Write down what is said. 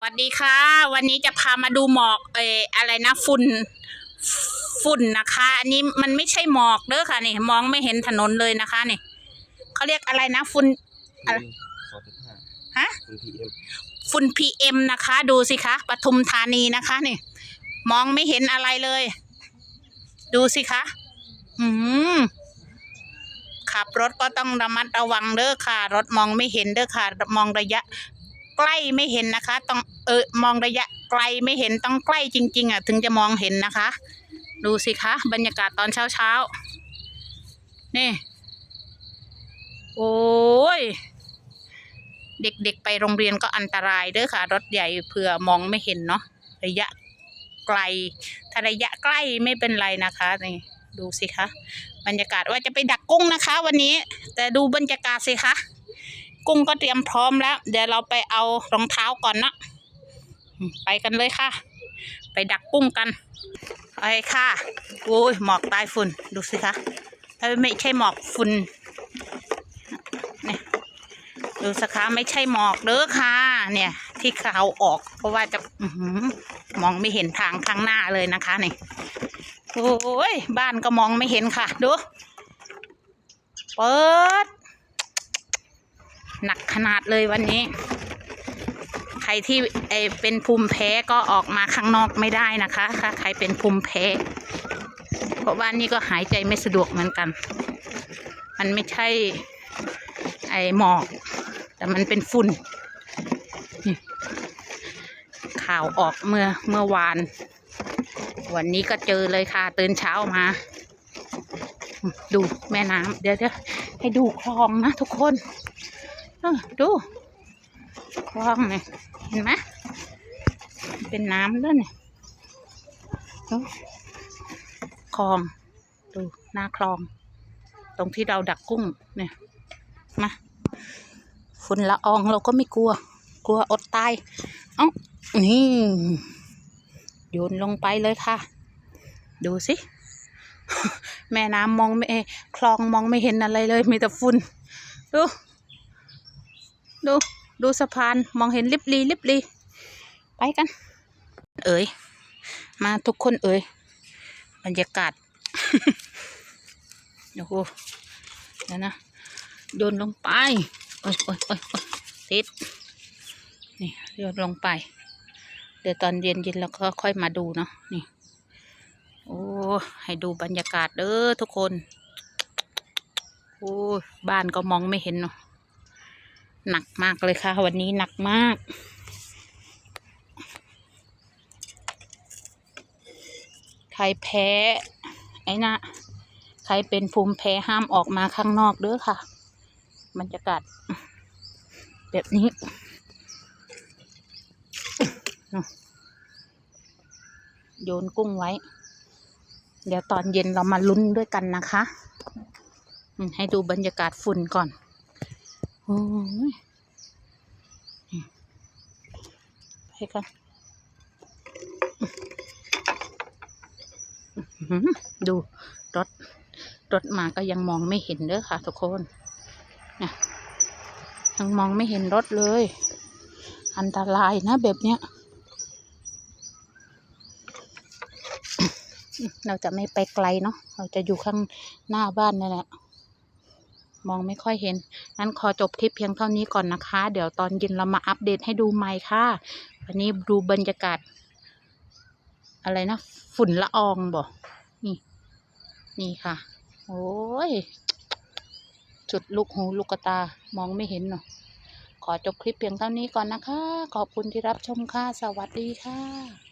สวัสดีค่ะ วันนี้จะพามาดูหมอกเอออะไรนะฝุ่นฝุ่นนะคะ อันนี้มันไม่ใช่หมอกเด้อค่ะนี่มองไม่เห็นถนนเลยนะคะนี่เขาเรียกอะไรนะฝุ่นอะไรสองจุดห้าฮะคุณพีเอ็มฝุ่นพีเอ็มนะคะ ดูสิคะปทุมธานีนะคะนี่มองไม่เห็นอะไรเลย ดูสิคะอืมขับรถก็ต้องระมัดระวังเด้อค่ะ รถมองไม่เห็นเด้อค่ะ มองระยะ ใกล้ไม่เห็นนะคะ ต้องเออมองระยะไกลไม่เห็นต้องใกล้จริง ๆ อะ ถึงจะมองเห็นนะคะ ดูสิคะ บรรยากาศตอนเช้าเช้าๆนี่ โอ้ยเด็กๆไปโรงเรียนก็อันตรายเด้อค่ะ รถใหญ่เผื่อมองไม่เห็นเนาะระยะไกลถ้าระยะใกล้ไม่เป็นไรนะคะนี่ดูสิคะ บรรยากาศว่าจะไปดักกุ้งนะคะ วันนี้ แต่ดูบรรยากาศสิคะ กุ้งก็เตรียมพร้อมแล้ว เดี๋ยวเราไปเอารองเท้าก่อนนะไปกันเลยค่ะ ไปดักกุ้งกันไปค่ะโอ้ยหมอกตายฝุ่นดูสิคะไม่ใช่หมอกฝุ่นเนี่ยดูสิคะไม่ใช่หมอกเด้อค่ะ เนี่ย ที่เขาออก เพราะว่าจะอมองไม่เห็นทางข้างหน้าเลยนะคะนี่โอ้ยบ้านก็มองไม่เห็นค่ะ ดู เปิด หนักขนาดเลยวันนี้ ใครที่เอเป็นภูมิแพ้ก็ออกมาข้างนอกไม่ได้นะคะถ้าใครเป็นภูมิแพ้ เพราะว่านี่ก็หายใจไม่สะดวกเหมือนกัน มันไม่ใช่ไอหมอก แต่มันเป็นฝุ่นข่าวออกเมื่อเมื่อวาน วันนี้ก็เจอเลยค่ะ ตื่นเช้ามา ดูแม่น้ำเดี๋ยวเดี๋ยวให้ดูคลองนะทุกคน ดูคลองเนี่ยเห็นไหมเป็นน้ำด้วยเนี่ยคลอง ดูหน้าคลอง ตรงที่เราดักกุ้งเนี่ยมาฝุ่นละอองเราก็ไม่กลัว กลัวอดตาย เอ้านี่โยนลงไปเลยค่ะ ดูสิ แม่น้ำมองไม่คลองมองไม่เห็นอะไรเลย มีแต่ฝุ่นดู ดูดูสะพานมองเห็นลิบลีลิบลีไปกัน เอ๋ยมาทุกคนเอ๋ยบรรยากาศโอ้โหเดี๋ยวนะโยนลงไปโอ้ยโอ้ยโอ้ยติดนี่โยนลงไป เดี๋ยวตอนเย็นเย็นเราก็ค่อยมาดูเนาะนี่โอ้ให้ดูบรรยากาศเด้อทุกคนโอ้ยบ้านก็มองไม่เห็นเนาะ หนักมากเลยค่ะ วันนี้หนักมาก ใครแพ้ ไอ้นะใครเป็นภูมิแพ้ห้ามออกมาข้างนอกเด้อค่ะบรรยากาศแบบนี้โยนกุ้งไว้ เดี๋ยวตอนเย็นเรามาลุ้นด้วยกันนะคะ ให้ดูบรรยากาศฝุ่นก่อน โอ้ยไปกันดูรถรถมาก็ยังมองไม่เห็นเด้อค่ะ ทุกคนเนี่ยยังมองไม่เห็นรถเลย อันตรายนะแบบเนี้ย เราจะไม่ไปไกลเนาะเราจะอยู่ข้างหน้าบ้านนี่แหละ มองไม่ค่อยเห็น งั้นขอจบคลิปเพียงเท่านี้ก่อนนะคะ เดี๋ยวตอนเย็นเรามาอัปเดตให้ดูใหม่ค่ะ วันนี้ดูบรรยากาศ อะไรนะ ฝุ่นละอองบ่นี่ นี่ค่ะ โอ้ย จุดลูกหูลูกตามองไม่เห็นเนาะ ขอจบคลิปเพียงเท่านี้ก่อนนะคะ ขอบคุณที่รับชมค่ะ สวัสดีค่ะ